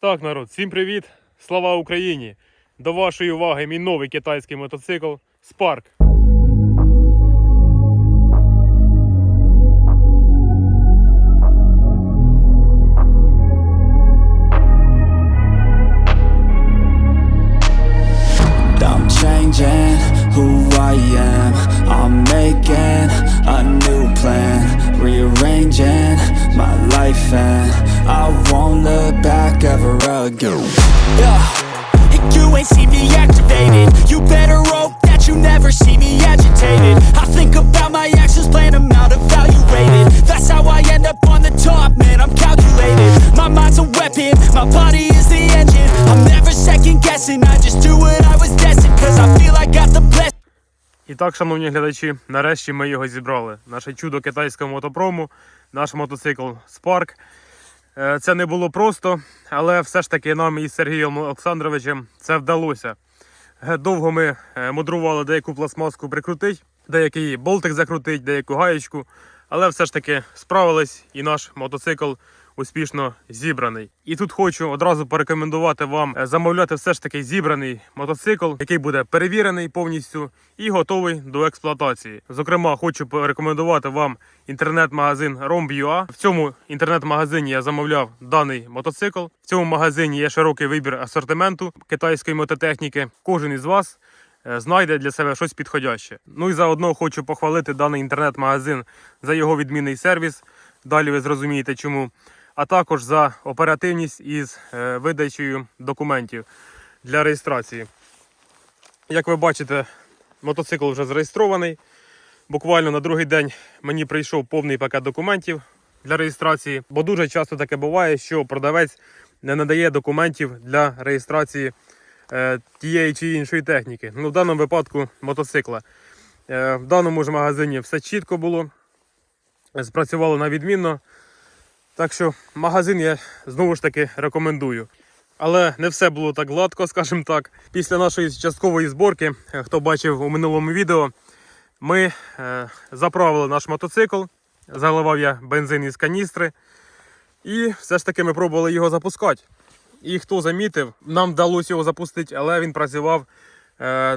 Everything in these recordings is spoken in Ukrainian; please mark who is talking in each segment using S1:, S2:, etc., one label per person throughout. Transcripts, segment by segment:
S1: Так, народ, всім привіт! Слава Україні! До вашої уваги мій новий китайський мотоцикл Spark.
S2: My
S3: body is the engine I'm never second guessing, I just do what I was destined Cause I feel I got the blessing
S1: І так, шановні глядачі, нарешті ми його зібрали. Наше чудо китайського мотопрому, наш мотоцикл Spark. Е, Це не було просто, але все ж таки нам із Сергієм Олександровичем це вдалося. Е, Довго ми е, мудрували деяку пластмаску прикрутити, деякий болтик закрутити, деяку гаєчку, але все ж таки справились і наш мотоцикл успішно зібраний. І тут хочу одразу порекомендувати вам е, замовляти все ж таки зібраний мотоцикл, який буде перевірений повністю і готовий до експлуатації. Зокрема, хочу порекомендувати вам інтернет-магазин Romb.ua. В цьому інтернет-магазині я замовляв даний мотоцикл. В цьому магазині є широкий вибір асортименту китайської мототехніки. Кожен із вас е, знайде для себе щось підходяще. Ну і заодно хочу похвалити даний інтернет-магазин за його відмінний сервіс. Далі ви зрозумієте чому. А також за оперативність із е, видачею документів для реєстрації. Як ви бачите, мотоцикл вже зареєстрований. Буквально на другий день мені прийшов повний пакет документів для реєстрації, бо дуже часто таке буває, що продавець не надає документів для реєстрації е, тієї чи іншої техніки. Ну, в даному випадку мотоцикла. Е, в даному ж магазині все чітко було, спрацювало на відмінно. Так що магазин я знову ж таки рекомендую. Але не все було так гладко, скажімо так. Після нашої часткової зборки, е, хто бачив у минулому відео, ми е, заправили наш мотоцикл, заливав я бензин із каністри, і все ж таки ми пробували його запускати. І хто замітив, нам вдалося його запустити, але він працював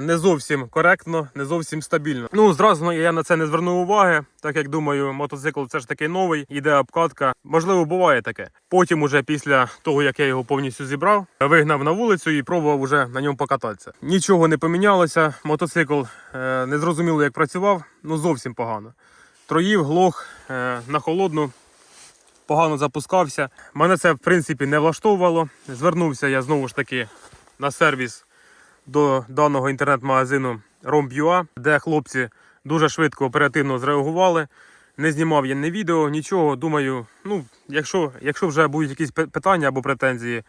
S1: не зовсім коректно, не зовсім стабільно. Ну, зразу я на це не звернув уваги, так як думаю, мотоцикл все ж таки новий, іде обкатка. Можливо, буває таке. Потім, уже після того, як я його повністю зібрав, вигнав на вулицю і пробував уже на ньому покататися. Нічого не помінялося. Мотоцикл е, не зрозуміло, як працював, ну зовсім погано. Троїв, глох е, на холодну. Погано запускався. Мене це в принципі не влаштовувало. Звернувся я знову ж таки на сервіс до даного інтернет-магазину Romb.ua, де хлопці дуже швидко оперативно зреагували. Не знімав я ні відео, нічого. Думаю, ну, якщо, якщо вже будуть якісь питання або претензії,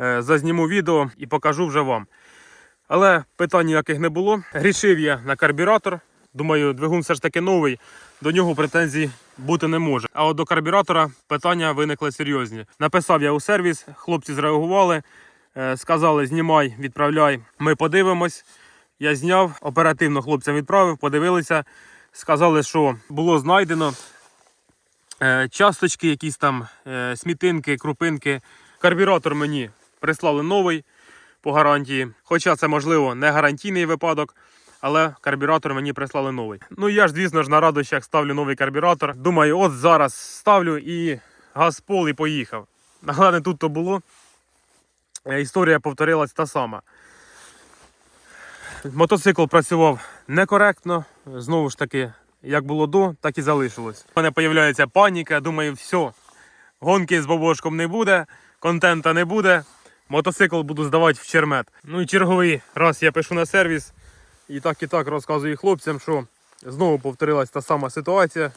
S1: е, зазніму відео і покажу вже вам. Але питань ніяких не було. Рішив я на карбюратор. Думаю, двигун все ж таки новий, до нього претензій бути не може. А от до карбюратора питання виникли серйозні. Написав я у сервіс, хлопці зреагували, сказали: знімай, відправляй. Ми подивимось. Я зняв, оперативно хлопцям відправив, подивилися, сказали, що було знайдено е, часточки, якісь там е, смітинки, крупинки. Карбюратор мені прислали новий по гарантії. Хоча це, можливо, не гарантійний випадок, але карбюратор мені прислали новий. Ну я ж, звісно ж, на радощах ставлю новий карбюратор. Думаю, от зараз ставлю і газ пол і поїхав. Але тут то було. Е, Історія повторилась та сама. Мотоцикл працював некоректно. Знову ж таки, як було до, так і залишилось. У мене з'являється паніка. Думаю, все, гонки з бабошком не буде, контента не буде. Мотоцикл буду здавати в чермет. Ну і черговий раз я пишу на сервіс і так і так розказую хлопцям, що знову повторилась та сама ситуація.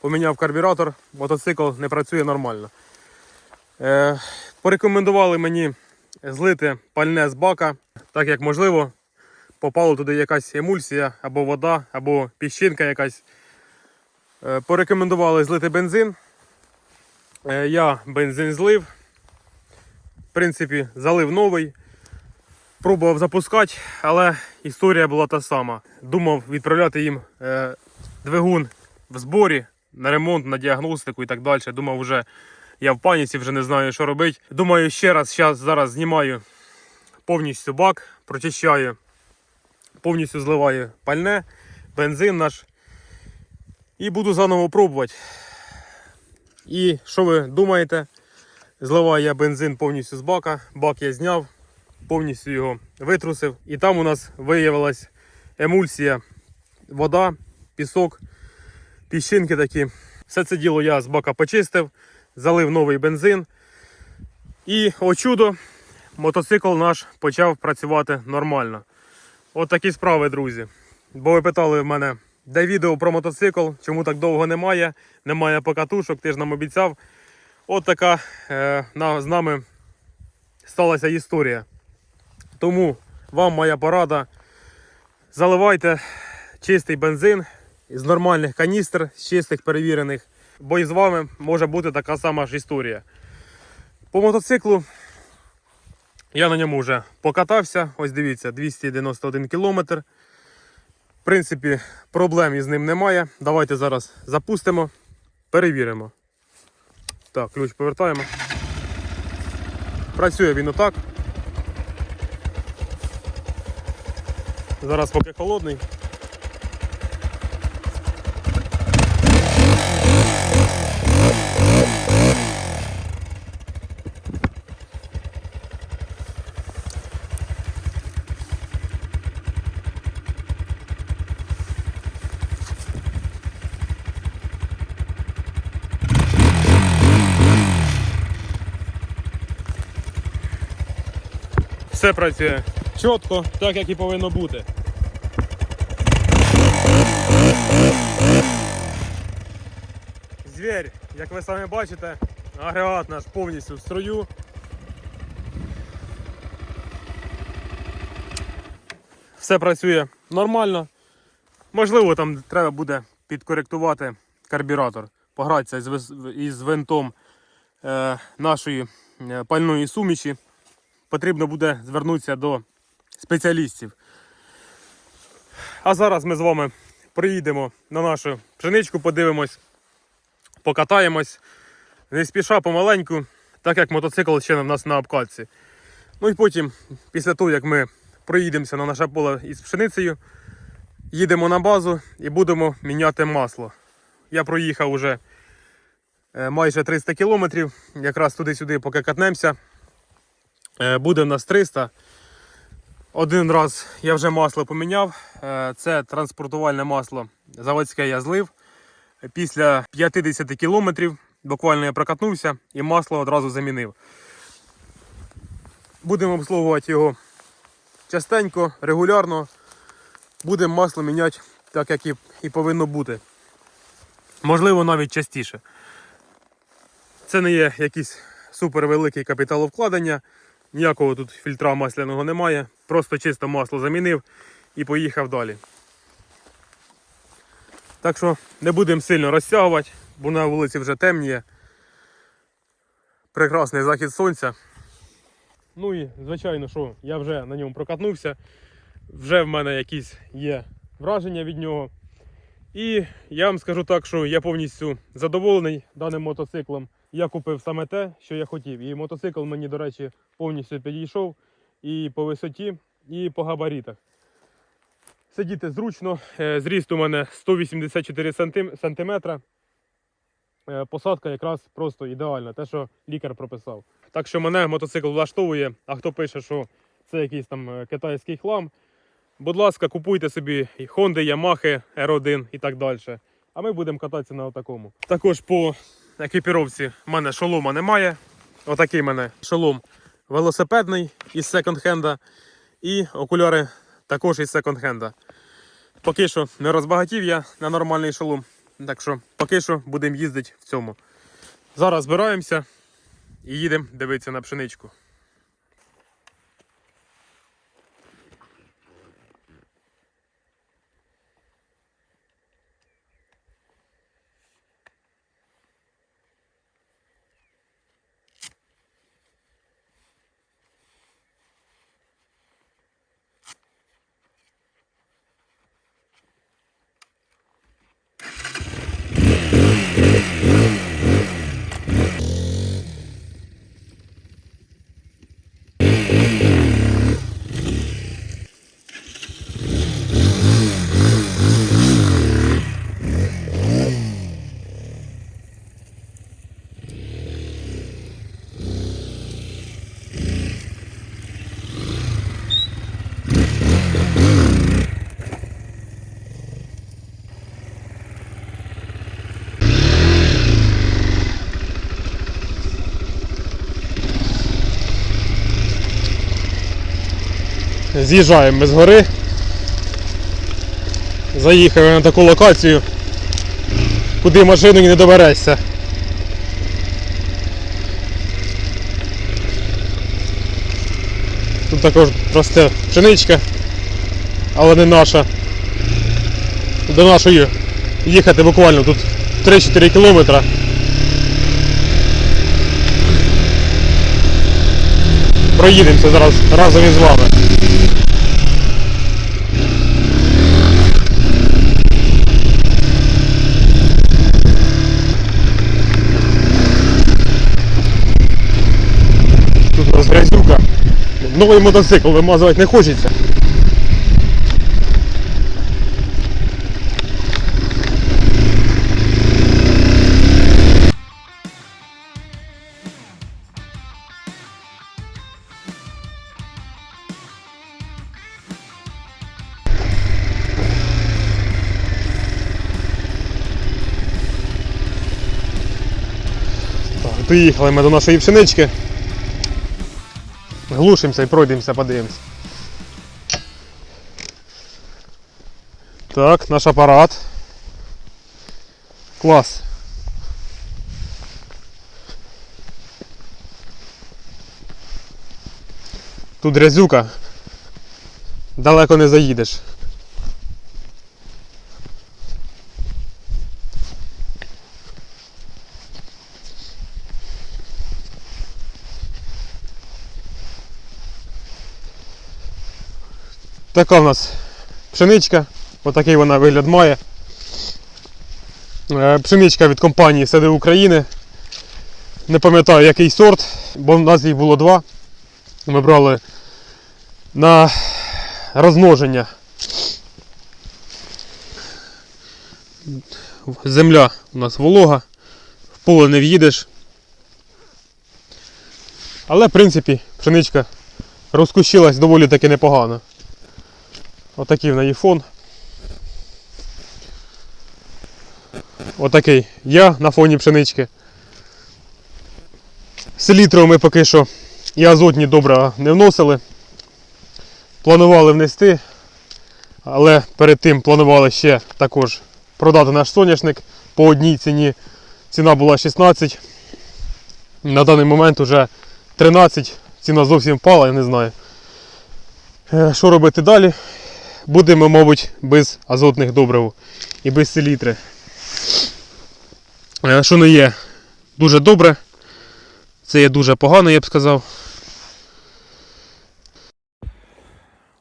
S1: Поміняв карбюратор, мотоцикл не працює нормально. Е, порекомендували мені злити пальне з бака, так як можливо попала туди якась емульсія, або вода, або піщинка якась. Е, порекомендували злити бензин. Е, я бензин злив. В принципі, залив новий. Пробував запускати, але історія була та сама. Думав відправляти їм е, двигун в зборі на ремонт, на діагностику і так далі. Думав вже Я в паніці вже не знаю, що робити. Думаю, ще раз зараз, зараз знімаю повністю бак, прочищаю, повністю зливаю пальне, бензин наш. І буду заново пробувати. І що ви думаєте? Зливаю я бензин повністю з бака. Бак я зняв, повністю його витрусив. І там у нас виявилась емульсія, вода, пісок, піщинки такі. Все це діло я з бака почистив, залив новий бензин. І, о чудо, мотоцикл наш почав працювати нормально. От такі справи, друзі. Бо ви питали в мене, де відео про мотоцикл, чому так довго немає, немає покатушок, ти ж нам обіцяв. От така е, на, з нами сталася історія. Тому вам моя порада. Заливайте чистий бензин з нормальних каністр, з чистих перевірених, бо і з вами може бути така сама ж історія. По мотоциклу я на ньому вже покатався. Ось дивіться, 291 кілометр. В принципі, проблем із ним немає. Давайте зараз запустимо, перевіримо. Так, ключ повертаємо. Працює він отак. Зараз поки холодний. Все працює чітко, так як і повинно бути. Звір, як ви самі бачите, агрегат наш повністю в строю. Все працює нормально. Можливо, там треба буде підкоректувати карбюратор, погратися із, винтом е, нашої е, пальної суміші. Потрібно буде звернутися до спеціалістів. А зараз ми з вами приїдемо на нашу пшеничку, подивимось, покатаємось. Не спіша помаленьку, так як мотоцикл ще в нас на обкатці. Ну і потім, після того, як ми проїдемося на наше поле із пшеницею, їдемо на базу і будемо міняти масло. Я проїхав уже е, майже 300 кілометрів, якраз туди-сюди, поки катнемося. Е, Буде в нас 300. Один раз я вже масло поміняв. Е, Це транспортувальне масло заводське я злив. Після 50 кілометрів буквально я прокатнувся і масло одразу замінив. Будемо обслуговувати його частенько, регулярно. Будемо масло міняти так, як і, і повинно бути. Можливо, навіть частіше. Це не є якийсь супервеликий капіталовкладення. Ніякого тут фільтра масляного немає. Просто чисто масло замінив і поїхав далі. Так що не будемо сильно розтягувати, бо на вулиці вже темніє. Прекрасний захід сонця. Ну і звичайно, що я вже на ньому прокатнувся. Вже в мене якісь є враження від нього. І я вам скажу так, що я повністю задоволений даним мотоциклом. Я купив саме те, що я хотів. І мотоцикл мені, до речі, повністю підійшов і по висоті, і по габаритах. Сидіти зручно. Е, Зріст у мене 184 сантим- сантиметра. Е, Посадка якраз просто ідеальна, те, що лікар прописав. Так що мене мотоцикл влаштовує, а хто пише, що це якийсь там е, китайський хлам, будь ласка, купуйте собі Honda, Yamaha, R1 і так далі. А ми будемо кататися на такому. Також по екіпіровці в мене шолома немає. Отакий мене шолом велосипедний із секонд-хенда. І окуляри також із секонд-хенда. Поки що не розбагатів я на нормальний шолом. Так що поки що будемо їздити в цьому. Зараз збираємося і їдемо дивитися на пшеничку. З'їжджаємо ми з гори. Заїхали на таку локацію, куди машиною не доберешся. Тут також росте пшеничка, але не наша. До нашої їхати буквально тут 3-4 кілометри. Проїдемося зараз разом із вами. Тут у нас грязюка. Новий мотоцикл вимазувати не хочеться. Так, доїхали ми до нашої пшенички. Глушимося і пройдемося, подивимося. Так, наш апарат. Клас. Тут грязюка. Далеко не заїдеш. Така в нас пшеничка, отакий вона вигляд має. Е, Пшеничка від компанії Сади України. Не пам'ятаю який сорт, бо в нас їх було два. Ми брали на розмноження. Земля у нас волога, в поле не в'їдеш. Але в принципі пшеничка розкущилась доволі таки непогано. Отакий в неї фон. Отакий я на фоні пшенички. Селітру ми поки що і азотні добра не вносили. Планували внести, але перед тим планували ще також продати наш соняшник по одній ціні. Ціна була 16. На даний момент вже 13. Ціна зовсім впала, я не знаю. Е, Що робити далі? Будемо, мабуть, без азотних добрив і без селітри. Е, Що не є дуже добре. Це є дуже погано, я б сказав.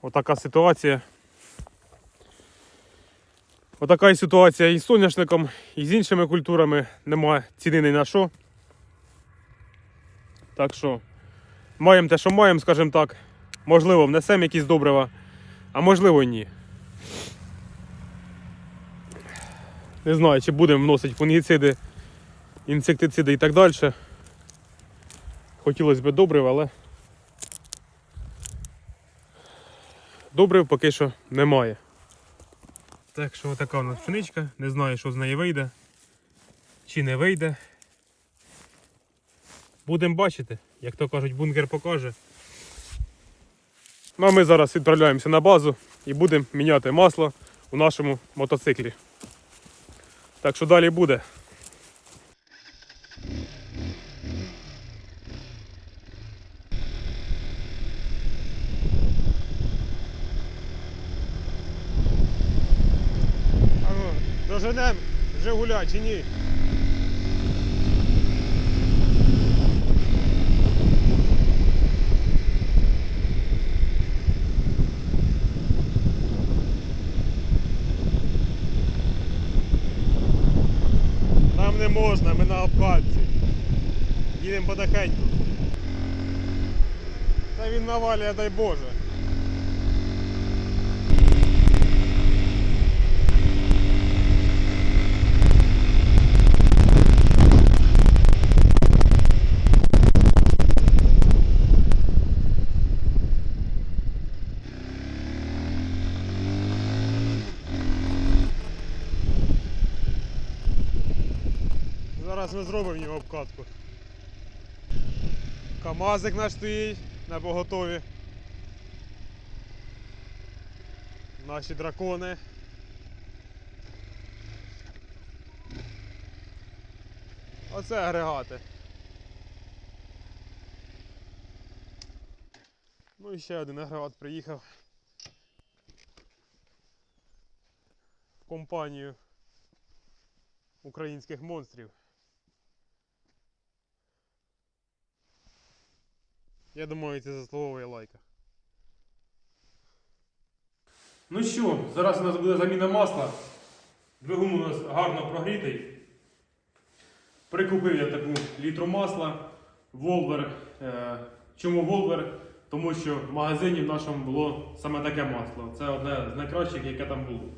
S1: Отака ситуація. Отака і ситуація і з соняшником, і з іншими культурами. Нема ціни ні на що. Так що маємо те, що маємо, скажімо так. Можливо, внесемо якісь добрива а можливо ні. Не знаю, чи будемо вносити фунгіциди, інсектициди і так далі. Хотілося б добрив, але добрив поки що немає. Так що така у нас пшеничка, не знаю, що з неї вийде, чи не вийде. Будемо бачити, як то кажуть, бункер покаже. Ну а ми зараз відправляємося на базу і будемо міняти масло у нашому мотоциклі. Так що далі буде. А ну, доженем Жигуля чи ні? Нам не можна, ми на обкатці. Їдемо потихеньку. Та він навалює, дай Боже. Зараз ми зробимо його обкатку. Камазик наш стоїть на поготові. наші дракони. Оце агрегати. Ну і ще один агрегат приїхав. В компанію українських монстрів. Я думаю, це заслуговує лайка. Ну що, зараз у нас буде заміна масла. Двигун у нас гарно прогрітий. Прикупив я таку літру масла. Волвер. Е, чому Волвер? Тому що в магазині в нашому було саме таке масло. Це одне з найкращих, яке там було.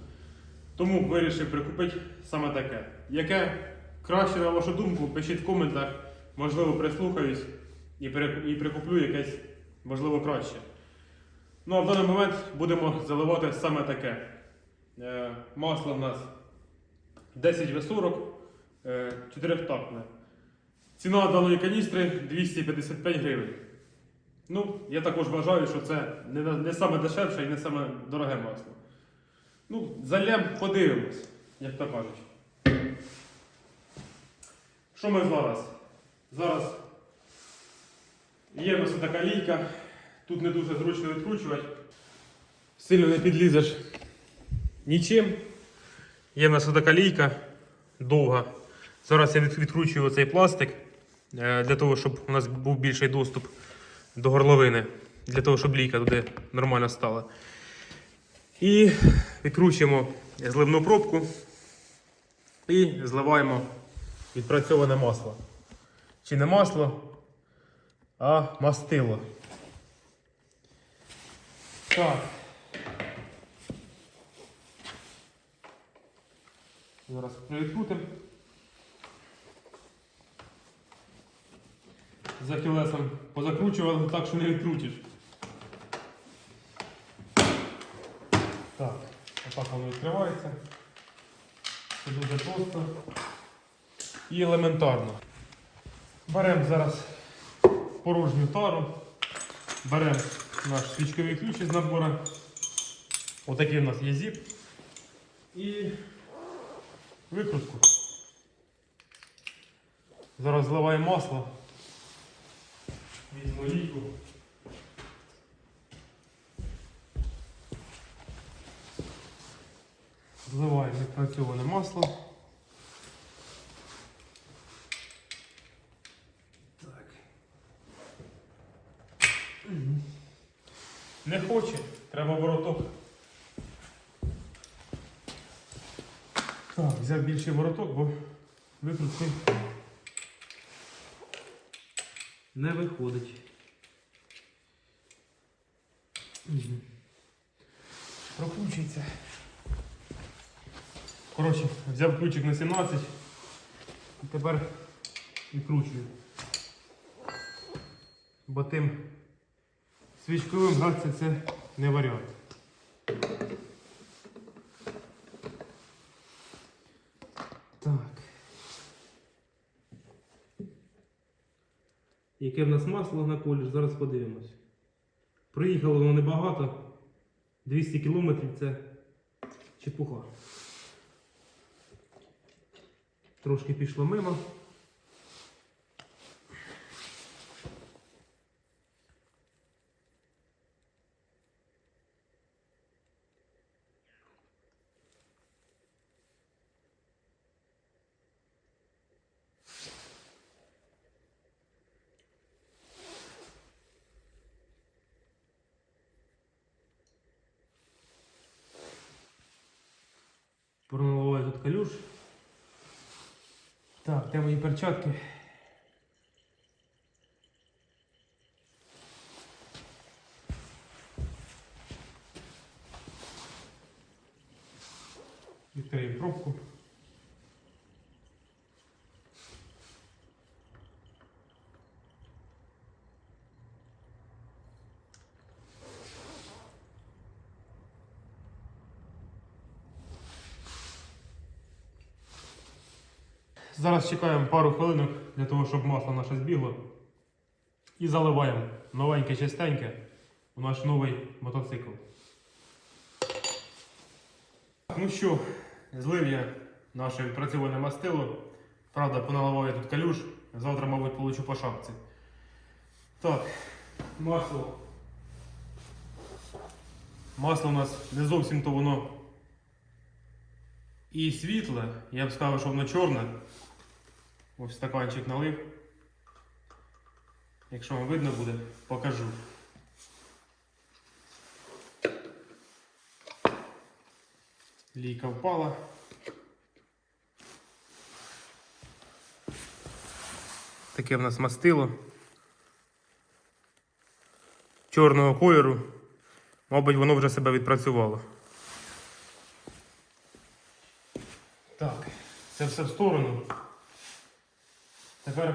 S1: Тому вирішив прикупити саме таке. Яке краще, на вашу думку, пишіть в коментах, можливо, прислухаюсь і, прикуплю якесь, можливо, краще. Ну а в даний момент будемо заливати саме таке. Е, масло в нас 10В40, е, 4-тактне. Ціна даної каністри 255 гривень. Ну, я також вважаю, що це не, не саме дешевше і не саме дороге масло. Ну, залем подивимось, як то кажуть. Що ми зараз? Зараз є в нас така лійка. Тут не дуже зручно відкручувати. Сильно не підлізеш нічим. Є в нас така лійка довга. Зараз я відкручую цей пластик е, для того, щоб у нас був більший доступ до горловини, для того, щоб лійка туди нормально стала. І відкручуємо зливну пробку і зливаємо відпрацьоване масло. Чи не масло, а мастило. Так. Зараз відкрутимо. За кілесом позакручували так, що не відкрутиш. Так, отак воно відкривається. Це дуже просто і елементарно. Беремо зараз порожню тару, беремо наш свічковий ключ із набору. Отакий у нас є зіп. І викрутку. Зараз зливаємо масло. Візьму лійку. Зливаємо відпрацьоване масло. Так. Мгм. Не хоче, треба вороток. Так, взяв більший вороток, бо викрутки не виходить. Мгм. Прокручується. Коротше, взяв ключик на 17 і тепер відкручую. Бо тим свічковим гратися це не варіант. Так. Яке в нас масло на колір, зараз подивимось. Проїхало воно небагато. 200 кілометрів це чепуха. Трошки пішло мимо. Калюш. Так, де мої перчатки? Відкриємо пробку. Зараз чекаємо пару хвилинок для того, щоб масло наше збігло. І заливаємо новеньке чистеньке у наш новий мотоцикл. ну що, злив я наше відпрацьоване мастило. Правда, поналивав я тут калюш. Завтра, мабуть, получу по шапці. Так, масло. Масло у нас не зовсім то воно і світле. Я б сказав, що воно чорне. Ось стаканчик налив. Якщо вам видно буде, покажу. Лійка впала. Таке в нас мастило. Чорного кольору. Мабуть, воно вже себе відпрацювало. Так, це все в сторону. Тепер